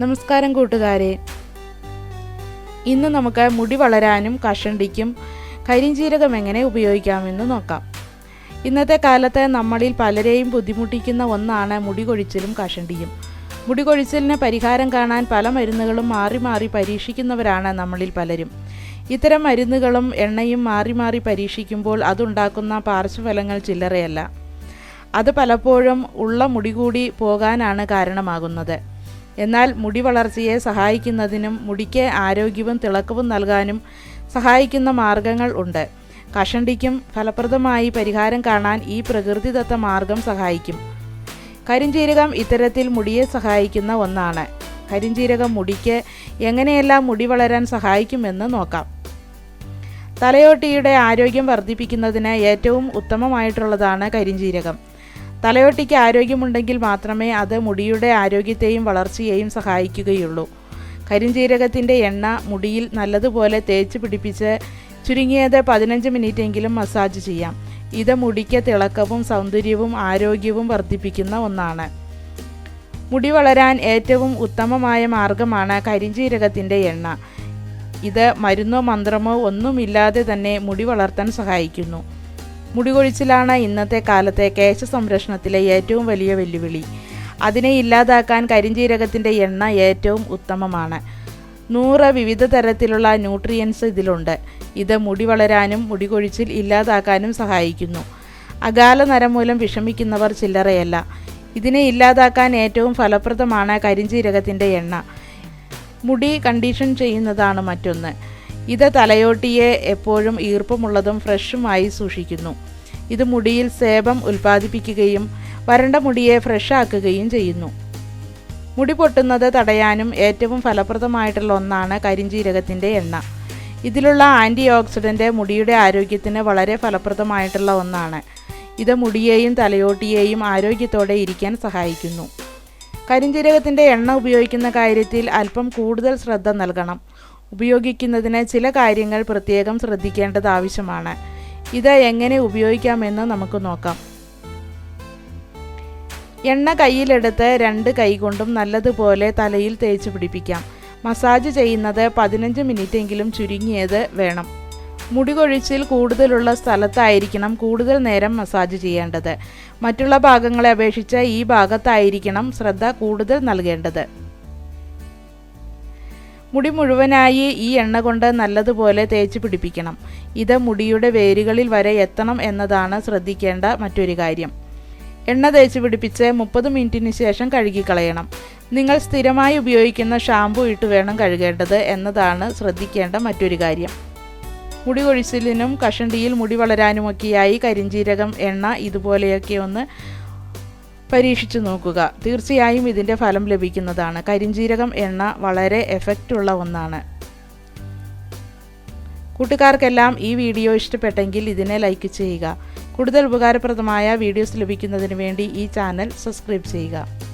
നമസ്കാരം കൂട്ടുകാരെ. ഇന്ന് നമുക്ക് മുടി വളരാനും കഷണ്ടിക്കും കരിഞ്ചീരകം എങ്ങനെ ഉപയോഗിക്കാമെന്ന് നോക്കാം. ഇന്നത്തെ കാലത്ത് നമ്മളിൽ പലരെയും ബുദ്ധിമുട്ടിക്കുന്ന ഒന്നാണ് മുടി കൊഴിച്ചിലും കഷണ്ടിയും. മുടി കൊഴിച്ചിലിന് പരിഹാരം കാണാൻ പല മരുന്നുകളും മാറി മാറി പരീക്ഷിക്കുന്നവരാണ് നമ്മളിൽ പലരും. ഇത്തരം മരുന്നുകളും എണ്ണയും മാറി മാറി പരീക്ഷിക്കുമ്പോൾ അതുണ്ടാക്കുന്ന പാർശ്വഫലങ്ങൾ ചില്ലറയല്ല. അത് പലപ്പോഴും ഉള്ള മുടി കൂടി പോകാനാണ് കാരണമാകുന്നത്. എന്നാൽ മുടി വളർച്ചയെ സഹായിക്കുന്നതിനും മുടിക്ക് ആരോഗ്യവും തിളക്കവും നൽകാനും സഹായിക്കുന്ന മാർഗങ്ങൾ ഉണ്ട്. കഷണ്ടിക്കും ഫലപ്രദമായി പരിഹാരം കാണാൻ ഈ പ്രകൃതിദത്ത മാർഗം സഹായിക്കും. കരിഞ്ചീരകം ഇത്തരത്തിൽ മുടിയെ സഹായിക്കുന്ന ഒന്നാണ്. കരിഞ്ചീരകം മുടിക്ക് എങ്ങനെയെല്ലാം മുടി വളരാൻ സഹായിക്കുമെന്ന് നോക്കാം. തലയോട്ടിയുടെ ആരോഗ്യം വർദ്ധിപ്പിക്കുന്നതിന് ഏറ്റവും ഉത്തമമായിട്ടുള്ളതാണ് കരിഞ്ചീരകം. തലയോട്ടിക്ക് ആരോഗ്യമുണ്ടെങ്കിൽ മാത്രമേ അത് മുടിയുടെ ആരോഗ്യത്തെയും വളർച്ചയെയും സഹായിക്കുകയുള്ളൂ. കരിഞ്ചീരകത്തിന്റെ എണ്ണ മുടിയിൽ നല്ലതുപോലെ തേച്ച് പിടിപ്പിച്ച് ചുരുങ്ങിയത് പതിനഞ്ച് മിനിറ്റെങ്കിലും മസാജ് ചെയ്യാം. ഇത് മുടിക്ക് തിളക്കവും സൗന്ദര്യവും ആരോഗ്യവും വർദ്ധിപ്പിക്കുന്ന ഒന്നാണ്. മുടി വളരാൻ ഏറ്റവും ഉത്തമമായ മാർഗമാണ് കരിഞ്ചീരകത്തിന്റെ എണ്ണ. ഇത് മരുന്നോ മന്ത്രമോ ഒന്നുമില്ലാതെ തന്നെ മുടി വളർത്താൻ സഹായിക്കുന്നു. മുടി കൊഴിച്ചിലാണ് ഇന്നത്തെ കാലത്തെ കേശ സംരക്ഷണത്തിലെ ഏറ്റവും വലിയ വെല്ലുവിളി. അതിനെ ഇല്ലാതാക്കാൻ കരിഞ്ചീരകത്തിന്റെ എണ്ണ ഏറ്റവും ഉത്തമമാണ്. നൂറ് വിവിധ തരത്തിലുള്ള ന്യൂട്രിയൻസ് ഇതിലുണ്ട്. ഇത് മുടി വളരാനും മുടി കൊഴിച്ചിൽ ഇല്ലാതാക്കാനും സഹായിക്കുന്നു. അകാല നരം മൂലം വിഷമിക്കുന്നവർ ചില്ലറയല്ല. ഇതിനെ ഇല്ലാതാക്കാൻ ഏറ്റവും ഫലപ്രദമാണ് കരിഞ്ചീരകത്തിന്റെ എണ്ണ. മുടി കണ്ടീഷൻ ചെയ്യുന്നതാണ് മറ്റൊന്ന്. ഇത് തലയോട്ടിയെ എപ്പോഴും ഈർപ്പമുള്ളതും ഫ്രഷുമായി സൂക്ഷിക്കുന്നു. ഇത് മുടിയിൽ സേബം ഉൽപ്പാദിപ്പിക്കുകയും വരണ്ട മുടിയെ ഫ്രഷാക്കുകയും ചെയ്യുന്നു. മുടി പൊട്ടുന്നത് തടയാനും ഏറ്റവും ഫലപ്രദമായിട്ടുള്ള ഒന്നാണ് കരിഞ്ചീരകത്തിന്റെ എണ്ണ. ഇതിലുള്ള ആന്റി ഓക്സിഡന്റ് മുടിയുടെ ആരോഗ്യത്തിന് വളരെ ഫലപ്രദമായിട്ടുള്ള ഒന്നാണ്. ഇത് മുടിയെയും തലയോട്ടിയെയും ആരോഗ്യത്തോടെ ഇരിക്കാൻ സഹായിക്കുന്നു. കരിഞ്ചീരകത്തിന്റെ എണ്ണ ഉപയോഗിക്കുന്ന കാര്യത്തിൽ അല്പം കൂടുതൽ ശ്രദ്ധ നൽകണം. ഉപയോഗിക്കുന്നതിന് ചില കാര്യങ്ങൾ പ്രത്യേകം ശ്രദ്ധിക്കേണ്ടത് ആവശ്യമാണ്. ഇത് എങ്ങനെ ഉപയോഗിക്കാമെന്ന് നമുക്ക് നോക്കാം. എണ്ണ കയ്യിലെടുത്ത് രണ്ട് കൈകൊണ്ടും നല്ലതുപോലെ തലയിൽ തേച്ച് പിടിപ്പിക്കാം. മസാജ് ചെയ്യുന്നത് പതിനഞ്ച് മിനിറ്റെങ്കിലും ചുരുങ്ങിയത് വേണം. മുടി കൊഴിച്ചിൽ കൂടുതലുള്ള സ്ഥലത്തായിരിക്കണം കൂടുതൽ നേരം മസാജ് ചെയ്യേണ്ടത്. മറ്റുള്ള ഭാഗങ്ങളെ അപേക്ഷിച്ച് ഈ ഭാഗത്തായിരിക്കണം ശ്രദ്ധ കൂടുതൽ നൽകേണ്ടത്. മുടി മുഴുവനായി ഈ എണ്ണ കൊണ്ട് നല്ലതുപോലെ തേച്ച് പിടിപ്പിക്കണം. ഇത് മുടിയുടെ വേരുകളിൽ വരെ എത്തണം എന്നതാണ് ശ്രദ്ധിക്കേണ്ട മറ്റൊരു കാര്യം. എണ്ണ തേച്ച് പിടിപ്പിച്ച് മുപ്പത് മിനിറ്റിന് ശേഷം കഴുകിക്കളയണം. നിങ്ങൾ സ്ഥിരമായി ഉപയോഗിക്കുന്ന ഷാമ്പു ഇട്ട് വേണം കഴുകേണ്ടത് എന്നതാണ് ശ്രദ്ധിക്കേണ്ട മറ്റൊരു കാര്യം. മുടി കൊഴിച്ചിലിനും കഷണ്ടിയിൽ മുടി വളരാനുമൊക്കെയായി കരിഞ്ചീരകം എണ്ണ ഇതുപോലെയൊക്കെ ഒന്ന് പരീക്ഷിച്ചു നോക്കുക. തീർച്ചയായും ഇതിന്റെ ഫലം ലഭിക്കുന്നതാണ്. കരിഞ്ചീരകം എണ്ണ വളരെ എഫക്റ്റ് ഉള്ള ഒന്നാണ്. കൂട്ടുകാർക്കെല്ലാം ഈ വീഡിയോ ഇഷ്ടപ്പെട്ടെങ്കിൽ ഇതിനെ ലൈക്ക് ചെയ്യുക. കൂടുതൽ ഉപകാരപ്രദമായ വീഡിയോസ് ലഭിക്കുന്നതിന് വേണ്ടി ഈ ചാനൽ സബ്സ്ക്രൈബ് ചെയ്യുക.